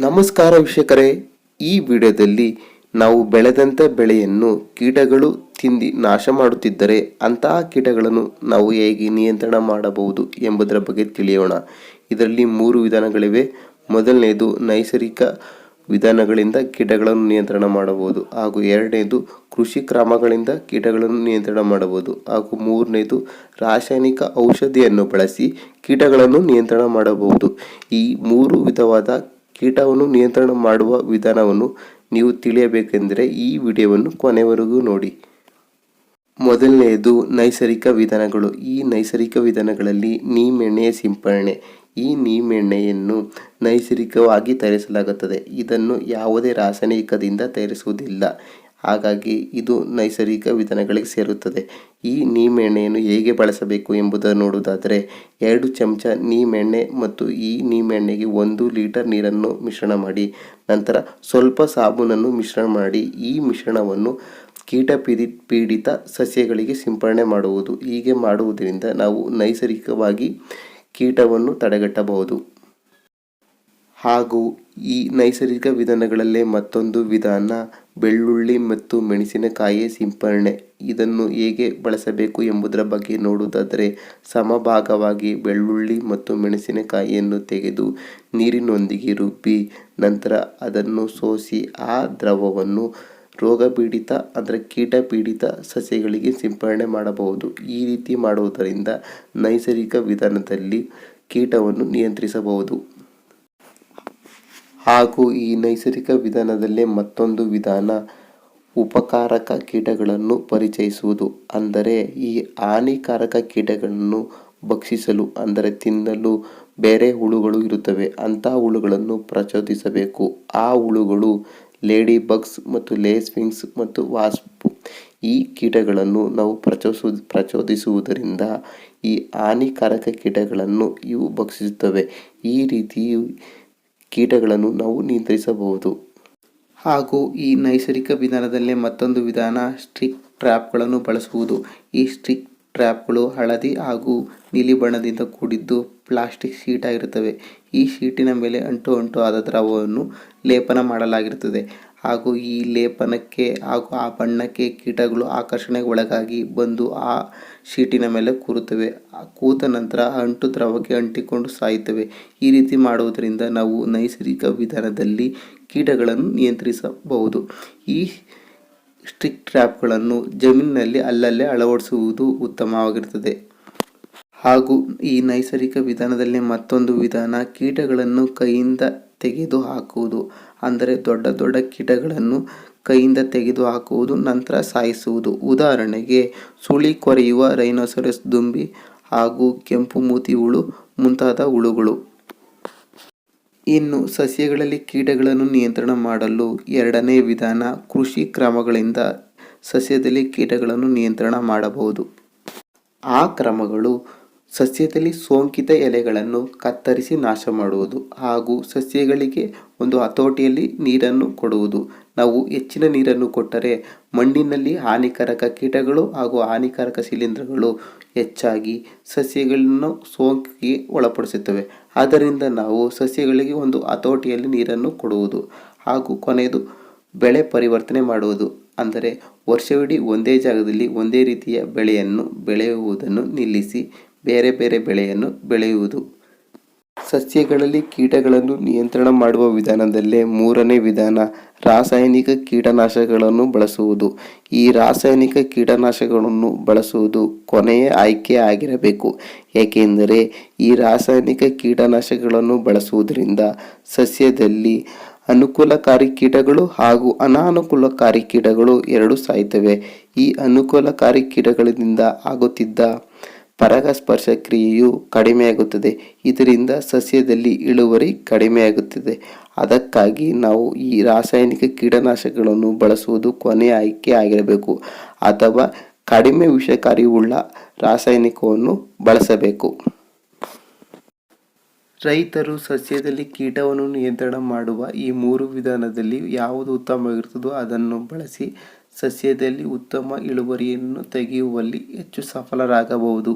ನಮಸ್ಕಾರ ವೀಕ್ಷಕರೇ, ಈ ವಿಡಿಯೋದಲ್ಲಿ ನಾವು ಬೆಳೆದಂಥ ಬೆಳೆಯನ್ನು ಕೀಟಗಳು ತಿಂದಿ ನಾಶ ಮಾಡುತ್ತಿದ್ದರೆ ಅಂತಹ ಕೀಟಗಳನ್ನು ನಾವು ಹೇಗೆ ನಿಯಂತ್ರಣ ಮಾಡಬಹುದು ಎಂಬುದರ ಬಗ್ಗೆ ತಿಳಿಯೋಣ. ಇದರಲ್ಲಿ ಮೂರು ವಿಧಾನಗಳಿವೆ. ಮೊದಲನೆಯದು ನೈಸರ್ಗಿಕ ವಿಧಾನಗಳಿಂದ ಕೀಟಗಳನ್ನು ನಿಯಂತ್ರಣ ಮಾಡಬಹುದು ಹಾಗೂ ಎರಡನೇದು, ಕೃಷಿ ಕ್ರಮಗಳಿಂದ ಕೀಟಗಳನ್ನು ನಿಯಂತ್ರಣ ಮಾಡಬಹುದು ಹಾಗೂ ಮೂರನೇದು, ರಾಸಾಯನಿಕ ಔಷಧಿಯನ್ನು ಬಳಸಿ ಕೀಟಗಳನ್ನು ನಿಯಂತ್ರಣ ಮಾಡಬಹುದು. ಈ ಮೂರು ವಿಧವಾದ ಕೀಟವನ್ನು ನಿಯಂತ್ರಣ ಮಾಡುವ ವಿಧಾನವನ್ನು ನೀವು ತಿಳಿಯಬೇಕೆಂದರೆ ಈ ವಿಡಿಯೋವನ್ನು ಕೊನೆವರೆಗೂ ನೋಡಿ. ಮೊದಲನೆಯದು ನೈಸರ್ಗಿಕ ವಿಧಾನಗಳು. ಈ ನೈಸರ್ಗಿಕ ವಿಧಾನಗಳಲ್ಲಿ ನೀಮೆಣ್ಣೆಯ ಸಿಂಪರಣೆ. ಈ ನೀಮೆಣ್ಣೆಯನ್ನು ನೈಸರ್ಗಿಕವಾಗಿ ತಯಾರಿಸಲಾಗುತ್ತದೆ. ಇದನ್ನು ಯಾವುದೇ ರಾಸಾಯನಿಕದಿಂದ ತಯಾರಿಸುವುದಿಲ್ಲ. ಹಾಗಾಗಿ ಇದು ನೈಸರ್ಗಿಕ ವಿಧಾನಗಳಿಗೆ ಸೇರುತ್ತದೆ. ಈ ನೀಮೆಣ್ಣೆಯನ್ನು ಹೇಗೆ ಬಳಸಬೇಕು ಎಂಬುದನ್ನು ನೋಡುವುದಾದರೆ, ಎರಡು ಚಮಚ ನೀಮೆಣ್ಣೆ ಮತ್ತು ಈ ನೀಮೆಣ್ಣೆಗೆ ಒಂದು ಲೀಟರ್ ನೀರನ್ನು ಮಿಶ್ರಣ ಮಾಡಿ, ನಂತರ ಸ್ವಲ್ಪ ಸಾಬೂನನ್ನು ಮಿಶ್ರಣ ಮಾಡಿ, ಈ ಮಿಶ್ರಣವನ್ನು ಕೀಟ ಪೀಡಿ ಪೀಡಿತ ಸಸ್ಯಗಳಿಗೆ ಸಿಂಪರಣೆ ಮಾಡುವುದು. ಹೀಗೆ ಮಾಡುವುದರಿಂದ ನಾವು ನೈಸರ್ಗಿಕವಾಗಿ ಕೀಟವನ್ನು ತಡೆಗಟ್ಟಬಹುದು. ಹಾಗೂ ಈ ನೈಸರ್ಗಿಕ ವಿಧಾನಗಳಲ್ಲೇ ಮತ್ತೊಂದು ವಿಧಾನ, ಬೆಳ್ಳುಳ್ಳಿ ಮತ್ತು ಮೆಣಸಿನಕಾಯಿ ಸಿಂಪರಣೆ. ಇದನ್ನು ಹೇಗೆ ಬಳಸಬೇಕು ಎಂಬುದರ ಬಗ್ಗೆ ನೋಡುವುದಾದರೆ, ಸಮಭಾಗವಾಗಿ ಬೆಳ್ಳುಳ್ಳಿ ಮತ್ತು ಮೆಣಸಿನಕಾಯಿಯನ್ನು ತೆಗೆದು ನೀರಿನೊಂದಿಗೆ ರುಬ್ಬಿ, ನಂತರ ಅದನ್ನು ಸೋಸಿ ಆ ದ್ರವವನ್ನು ರೋಗಪೀಡಿತ ಅಂದರೆ ಕೀಟ ಪೀಡಿತ ಸಸ್ಯಗಳಿಗೆ ಸಿಂಪರಣೆ ಮಾಡಬಹುದು. ಈ ರೀತಿ ಮಾಡುವುದರಿಂದ ನೈಸರ್ಗಿಕ ವಿಧಾನದಲ್ಲಿ ಕೀಟವನ್ನು ನಿಯಂತ್ರಿಸಬಹುದು. ಹಾಗೂ ಈ ನೈಸರ್ಗಿಕ ವಿಧಾನದಲ್ಲೇ ಮತ್ತೊಂದು ವಿಧಾನ, ಉಪಕಾರಕ ಕೀಟಗಳನ್ನು ಪರಿಚಯಿಸುವುದು. ಅಂದರೆ, ಈ ಹಾನಿಕಾರಕ ಕೀಟಗಳನ್ನು ಭಕ್ಷಿಸಲು, ಅಂದರೆ ತಿನ್ನಲು ಬೇರೆ ಹುಳುಗಳು ಇರುತ್ತವೆ ಅಂತಹ ಹುಳುಗಳನ್ನು ಪ್ರಚೋದಿಸಬೇಕು. ಆ ಹುಳುಗಳು ಲೇಡಿ ಬಗ್ಸ್ ಮತ್ತು ಲೇಸ್ವಿಂಗ್ಸ್ ಮತ್ತು ವಾಸ್ಪ್. ಈ ಕೀಟಗಳನ್ನು ನಾವು ಪ್ರಚೋಸ, ಪ್ರಚೋದಿಸುವುದರಿಂದ ಈ ಹಾನಿಕಾರಕ ಕೀಟಗಳನ್ನು ಇವು ಭಕ್ಷಿಸುತ್ತವೆ. ಈ ರೀತಿ ಕೀಟಗಳನ್ನು ನಾವು ನಿಯಂತ್ರಿಸಬಹುದು. ಹಾಗೂ ಈ ನೈಸರ್ಗಿಕ ವಿಧಾನದಲ್ಲೇ ಮತ್ತೊಂದು ವಿಧಾನ, ಸ್ಟಿಕ್ ಟ್ರ್ಯಾಪ್ಗಳನ್ನು ಬಳಸುವುದು. ಈ ಸ್ಟಿಕ್ ಟ್ರ್ಯಾಪ್ಗಳು ಹಳದಿ ಹಾಗೂ ನೀಲಿ ಬಣ್ಣದಿಂದ ಕೂಡಿದ್ದು ಪ್ಲಾಸ್ಟಿಕ್ ಶೀಟ್ ಆಗಿರುತ್ತವೆ. ಈ ಶೀಟಿನ ಮೇಲೆ ಅಂಟು ಅಂಟು ಆದ ದ್ರವವನ್ನು ಲೇಪನ ಮಾಡಲಾಗಿರುತ್ತದೆ. ಹಾಗೂ ಈ ಲೇಪನಕ್ಕೆ ಹಾಗೂ ಆ ಬಣ್ಣಕ್ಕೆ ಕೀಟಗಳು ಆಕರ್ಷಣೆಗೆ ಒಳಗಾಗಿ ಬಂದು ಆ ಶೀಟಿನ ಮೇಲೆ ಕೂರುತ್ತವೆ. ಕೂತ ನಂತರ ಅಂಟು ದ್ರವಕ್ಕೆ ಅಂಟಿಕೊಂಡು ಸಾಯುತ್ತವೆ. ಈ ರೀತಿ ಮಾಡುವುದರಿಂದ ನಾವು ನೈಸರ್ಗಿಕ ವಿಧಾನದಲ್ಲಿ ಕೀಟಗಳನ್ನು ನಿಯಂತ್ರಿಸಬಹುದು. ಈ ಸ್ಟಿಕ್ ಟ್ರ್ಯಾಪ್ಗಳನ್ನು ಜಮೀನಿನಲ್ಲಿ ಅಲ್ಲಲ್ಲೇ ಅಳವಡಿಸುವುದು ಉತ್ತಮವಾಗಿರುತ್ತದೆ. ಹಾಗೂ ಈ ನೈಸರ್ಗಿಕ ವಿಧಾನದಲ್ಲಿ ಮತ್ತೊಂದು ವಿಧಾನ ಕೀಟಗಳನ್ನು ಕೈಯಿಂದ ತೆಗೆದು ಹಾಕುವುದು ಅಂದರೆ ದೊಡ್ಡ ದೊಡ್ಡ ಕೀಟಗಳನ್ನು ಕೈಯಿಂದ ತೆಗೆದು ಹಾಕುವುದು ನಂತರ ಸಾಯಿಸುವುದು. ಉದಾಹರಣೆಗೆ, ಸುಳಿ ಕೊರೆಯುವ ರೈನೋಸರಸ್ ದುಂಬಿ ಹಾಗೂ ಕೆಂಪು ಮೂತಿ ಹುಳು ಮುಂತಾದ ಹುಳುಗಳು. ಇನ್ನು ಸಸ್ಯಗಳಲ್ಲಿ ಕೀಟಗಳನ್ನು ನಿಯಂತ್ರಣ ಮಾಡಲು ಎರಡನೇ ವಿಧಾನ ಕೃಷಿ ಕ್ರಮಗಳಿಂದ ಸಸ್ಯದಲ್ಲಿ ಕೀಟಗಳನ್ನು ನಿಯಂತ್ರಣ ಮಾಡಬಹುದು. ಆ ಕ್ರಮಗಳು ಸಸ್ಯದಲ್ಲಿ ಸೋಂಕಿತ ಎಲೆಗಳನ್ನು ಕತ್ತರಿಸಿ ನಾಶ ಮಾಡುವುದು ಹಾಗೂ ಸಸ್ಯಗಳಿಗೆ ಒಂದು ಹತೋಟಿಯಲ್ಲಿ ನೀರನ್ನು ಕೊಡುವುದು. ನಾವು ಹೆಚ್ಚಿನ ನೀರನ್ನು ಕೊಟ್ಟರೆ ಮಣ್ಣಿನಲ್ಲಿ ಹಾನಿಕಾರಕ ಕೀಟಗಳು ಹಾಗೂ ಹಾನಿಕಾರಕ ಶಿಲೀಂಧ್ರಗಳು ಹೆಚ್ಚಾಗಿ ಸಸ್ಯಗಳನ್ನು ಸೋಂಕಿಗೆ ಒಳಪಡಿಸುತ್ತವೆ. ಆದ್ದರಿಂದ ನಾವು ಸಸ್ಯಗಳಿಗೆ ಒಂದು ಹತೋಟಿಯಲ್ಲಿ ನೀರನ್ನು ಕೊಡುವುದು ಹಾಗೂ ಕೊನೆಯದು ಬೆಳೆ ಪರಿವರ್ತನೆ ಮಾಡುವುದು. ಅಂದರೆ ವರ್ಷವಿಡೀ ಒಂದೇ ಜಾಗದಲ್ಲಿ ಒಂದೇ ರೀತಿಯ ಬೆಳೆಯನ್ನು ಬೆಳೆಯುವುದನ್ನು ನಿಲ್ಲಿಸಿ ಬೇರೆ ಬೇರೆ ಬೆಳೆಯನ್ನು ಬೆಳೆಯುವುದು. ಸಸ್ಯಗಳಲ್ಲಿ ಕೀಟಗಳನ್ನು ನಿಯಂತ್ರಣ ಮಾಡುವ ವಿಧಾನದಲ್ಲೇ ಮೂರನೇ ವಿಧಾನ, ರಾಸಾಯನಿಕ ಕೀಟನಾಶಕಗಳನ್ನು ಬಳಸುವುದು. ಈ ರಾಸಾಯನಿಕ ಕೀಟನಾಶಕಗಳನ್ನು ಬಳಸುವುದು ಕೊನೆಯ ಆಯ್ಕೆ ಆಗಿರಬೇಕು. ಏಕೆಂದರೆ ಈ ರಾಸಾಯನಿಕ ಕೀಟನಾಶಕಗಳನ್ನು ಬಳಸುವುದರಿಂದ ಸಸ್ಯದಲ್ಲಿ ಅನುಕೂಲಕಾರಿ ಕೀಟಗಳು ಹಾಗೂ ಅನಾನುಕೂಲಕಾರಿ ಕೀಟಗಳು ಎರಡು ಸಾಯ್ತವೆ. ಈ ಅನುಕೂಲಕಾರಿ ಕೀಟಗಳಿಂದ ಆಗುತ್ತಿದ್ದ ಪರಾಗಸ್ಪರ್ಶ ಕ್ರಿಯೆಯು ಕಡಿಮೆಯಾಗುತ್ತದೆ. ಇದರಿಂದ ಸಸ್ಯದಲ್ಲಿ ಇಳುವರಿ ಕಡಿಮೆಯಾಗುತ್ತದೆ. ಅದಕ್ಕಾಗಿ ನಾವು ಈ ರಾಸಾಯನಿಕ ಕೀಟನಾಶಕಗಳನ್ನು ಬಳಸುವುದು ಕೊನೆಯ ಆಯ್ಕೆ ಆಗಿರಬೇಕು ಅಥವಾ ಕಡಿಮೆ ವಿಷಕಾರಿ ಉಳ್ಳ ರಾಸಾಯನಿಕವನ್ನು ಬಳಸಬೇಕು. ರೈತರು ಸಸ್ಯದಲ್ಲಿ ಕೀಟವನ್ನು ನಿಯಂತ್ರಣ ಮಾಡುವ ಈ ಮೂರು ವಿಧಾನದಲ್ಲಿ ಯಾವುದು ಉತ್ತಮವಾಗಿರುತ್ತದೋ ಅದನ್ನು ಬಳಸಿ ಸಸ್ಯದಲ್ಲಿ ಉತ್ತಮ ಇಳುವರಿಯನ್ನು ತೆಗೆಯುವಲ್ಲಿ ಹೆಚ್ಚು ಸಫಲರಾಗಬಹುದು.